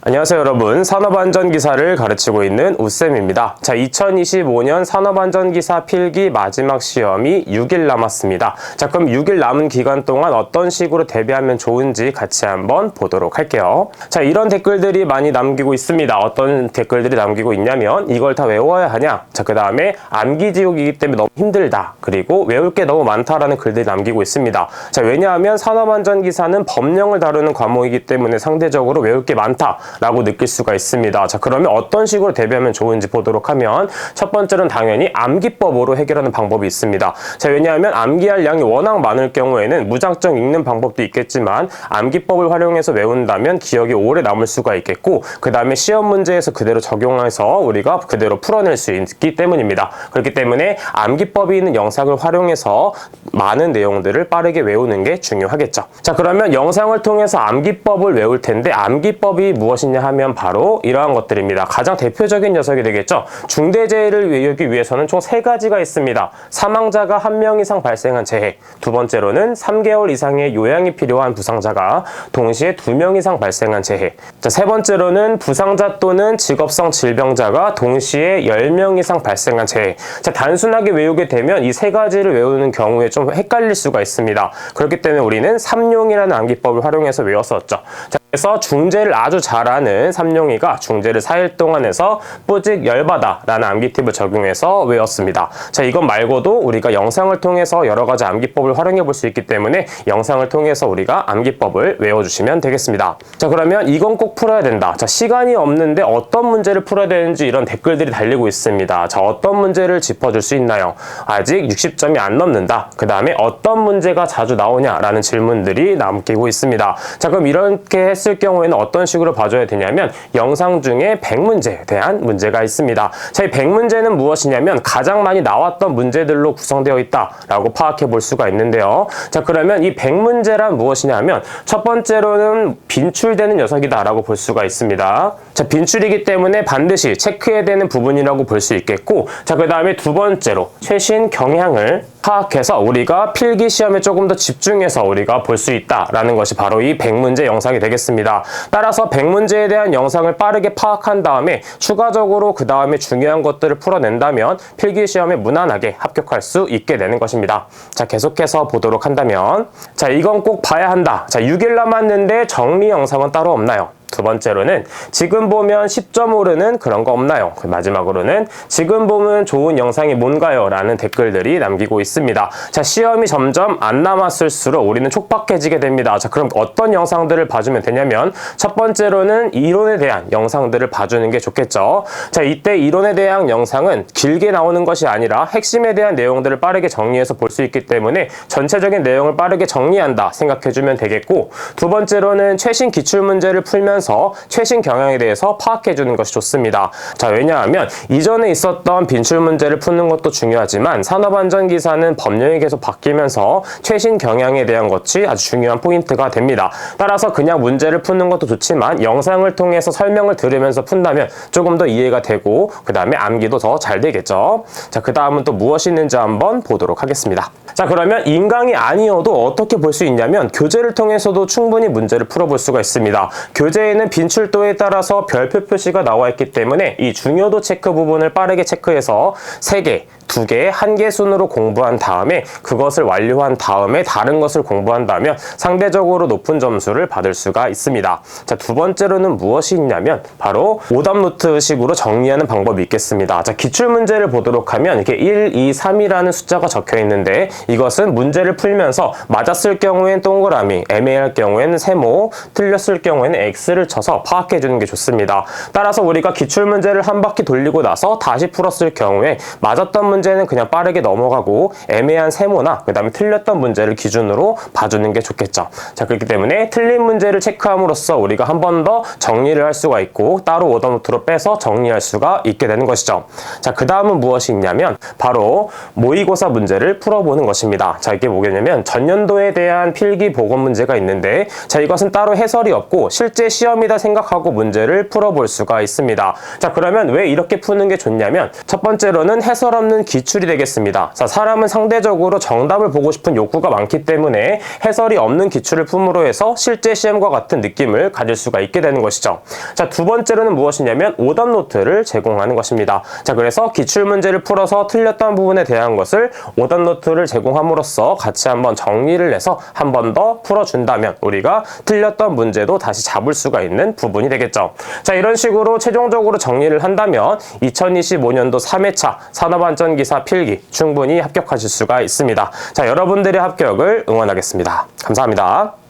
안녕하세요 여러분. 산업안전기사를 가르치고 있는 우쌤입니다. 자 2025년 산업안전기사 필기 마지막 시험이 6일 남았습니다. 자 그럼 6일 남은 기간 동안 어떤 식으로 대비하면 좋은지 같이 한번 보도록 할게요. 자 이런 댓글들이 많이 남기고 있습니다. 어떤 댓글들이 남기고 있냐면 이걸 다 외워야 하냐? 자 그 다음에 암기지옥이기 때문에 너무 힘들다. 그리고 외울 게 너무 많다라는 글들이 남기고 있습니다. 자 왜냐하면 산업안전기사는 법령을 다루는 과목이기 때문에 상대적으로 외울 게 많다 라고 느낄 수가 있습니다. 자, 그러면 어떤 식으로 대비하면 좋은지 보도록 하면 첫 번째는 당연히 암기법으로 해결하는 방법이 있습니다. 자, 왜냐하면 암기할 양이 워낙 많을 경우에는 무작정 읽는 방법도 있겠지만 암기법을 활용해서 외운다면 기억이 오래 남을 수가 있겠고 그 다음에 시험 문제에서 그대로 적용해서 우리가 그대로 풀어낼 수 있기 때문입니다. 그렇기 때문에 암기법이 있는 영상을 활용해서 많은 내용들을 빠르게 외우는 게 중요하겠죠. 자, 그러면 영상을 통해서 암기법을 외울 텐데 암기법이 무엇이냐 하면 바로 이러한 것들입니다. 가장 대표적인 녀석이 되겠죠. 중대재해를 외우기 위해서는 총 세 가지가 있습니다. 사망자가 한 명 이상 발생한 재해. 두 번째로는 3개월 이상의 요양이 필요한 부상자가 동시에 두 명 이상 발생한 재해. 자, 세 번째로는 부상자 또는 직업성 질병자가 동시에 10명 이상 발생한 재해. 자, 단순하게 외우게 되면 이 세 가지를 외우는 경우에 좀 헷갈릴 수가 있습니다. 그렇기 때문에 우리는 삼용이라는 암기법을 활용해서 외웠었죠. 자, 그래서 중재를 아주 잘하는 삼룡이가 중재를 4일 동안 해서 뿌직 열받아 라는 암기 팁을 적용해서 외웠습니다. 자, 이것 말고도 우리가 영상을 통해서 여러 가지 암기법을 활용해 볼 수 있기 때문에 영상을 통해서 우리가 암기법을 외워주시면 되겠습니다. 자, 그러면 이건 꼭 풀어야 된다. 자, 시간이 없는데 어떤 문제를 풀어야 되는지 이런 댓글들이 달리고 있습니다. 자, 어떤 문제를 짚어줄 수 있나요? 아직 60점이 안 넘는다. 그 다음에 어떤 문제가 자주 나오냐라는 질문들이 남기고 있습니다. 자, 그럼 이렇게 경우에는 어떤 식으로 봐줘야 되냐면 영상 중에 100문제에 대한 문제가 있습니다. 자, 이 100문제는 무엇이냐면 가장 많이 나왔던 문제들로 구성되어 있다라고 파악해 볼 수가 있는데요. 자, 그러면 이 100문제란 무엇이냐면 첫 번째로는 빈출되는 녀석이다라고 볼 수가 있습니다. 자, 빈출이기 때문에 반드시 체크해야 되는 부분이라고 볼 수 있겠고 자, 그 다음에 두 번째로 최신 경향을 파악해서 우리가 필기 시험에 조금 더 집중해서 우리가 볼 수 있다라는 것이 바로 이 100문제 영상이 되겠습니다. 따라서 100문제에 대한 영상을 빠르게 파악한 다음에 추가적으로 그 다음에 중요한 것들을 풀어낸다면 필기 시험에 무난하게 합격할 수 있게 되는 것입니다. 자, 계속해서 보도록 한다면 자, 이건 꼭 봐야 한다. 자, 6일 남았는데 정리 영상은 따로 없나요? 두 번째로는 지금 보면 10점 오르는 그런 거 없나요? 그 마지막으로는 지금 보면 좋은 영상이 뭔가요? 라는 댓글들이 남기고 있습니다. 자, 시험이 점점 안 남았을수록 우리는 촉박해지게 됩니다. 자, 그럼 어떤 영상들을 봐주면 되냐면 첫 번째로는 이론에 대한 영상들을 봐주는 게 좋겠죠. 자, 이때 이론에 대한 영상은 길게 나오는 것이 아니라 핵심에 대한 내용들을 빠르게 정리해서 볼 수 있기 때문에 전체적인 내용을 빠르게 정리한다 생각해주면 되겠고 두 번째로는 최신 기출문제를 풀면서 최신 경향에 대해서 파악해 주는 것이 좋습니다. 자, 왜냐하면 이전에 있었던 빈출 문제를 푸는 것도 중요하지만 산업안전기사는 법령이 계속 바뀌면서 최신 경향에 대한 것이 아주 중요한 포인트가 됩니다. 따라서 그냥 문제를 푸는 것도 좋지만 영상을 통해서 설명을 들으면서 푼다면 조금 더 이해가 되고 그 다음에 암기도 더 잘 되겠죠. 자, 그 다음은 또 무엇이 있는지 한번 보도록 하겠습니다. 자, 그러면 인강이 아니어도 어떻게 볼 수 있냐면 교재를 통해서도 충분히 문제를 풀어볼 수가 있습니다. 교재에 는 빈출도에 따라서 별표 표시가 나와 있기 때문에 이 중요도 체크 부분을 빠르게 체크해서 3개, 두 개, 한개 순으로 공부한 다음에 그것을 완료한 다음에 다른 것을 공부한다면 상대적으로 높은 점수를 받을 수가 있습니다. 자, 두 번째로는 무엇이 있냐면 바로 오답 노트 식으로 정리하는 방법이 있겠습니다. 자, 기출 문제를 보도록 하면 이렇게 1, 2, 3이라는 숫자가 적혀 있는데 이것은 문제를 풀면서 맞았을 경우엔 동그라미, 애매할 경우에는 세모, 틀렸을 경우에는 X를 쳐서 파악해 주는 게 좋습니다. 따라서 우리가 기출 문제를 한 바퀴 돌리고 나서 다시 풀었을 경우에 맞았던 문제는 그냥 빠르게 넘어가고 애매한 세모나 그 다음에 틀렸던 문제를 기준으로 봐주는 게 좋겠죠. 자 그렇기 때문에 틀린 문제를 체크함으로써 우리가 한 번 더 정리를 할 수가 있고 따로 오더노트로 빼서 정리할 수가 있게 되는 것이죠. 자 그 다음은 무엇이 있냐면 바로 모의고사 문제를 풀어보는 것입니다. 자 이게 뭐겠냐면 전년도에 대한 필기 보건 문제가 있는데 자 이것은 따로 해설이 없고 실제 시험이다 생각하고 문제를 풀어볼 수가 있습니다. 자 그러면 왜 이렇게 푸는 게 좋냐면 첫 번째로는 해설 없는 기출이 되겠습니다. 자, 사람은 상대적으로 정답을 보고 싶은 욕구가 많기 때문에 해설이 없는 기출을 품으로 해서 실제 시험과 같은 느낌을 가질 수가 있게 되는 것이죠. 자, 두 번째로는 무엇이냐면 오답 노트를 제공하는 것입니다. 자, 그래서 기출 문제를 풀어서 틀렸던 부분에 대한 것을 오답 노트를 제공함으로써 같이 한번 정리를 해서 한 번 더 풀어준다면 우리가 틀렸던 문제도 다시 잡을 수가 있는 부분이 되겠죠. 자, 이런 식으로 최종적으로 정리를 한다면 2025년도 3회차 산업안전 기사 필기 충분히 합격하실 수가 있습니다. 자, 여러분들의 합격을 응원하겠습니다. 감사합니다.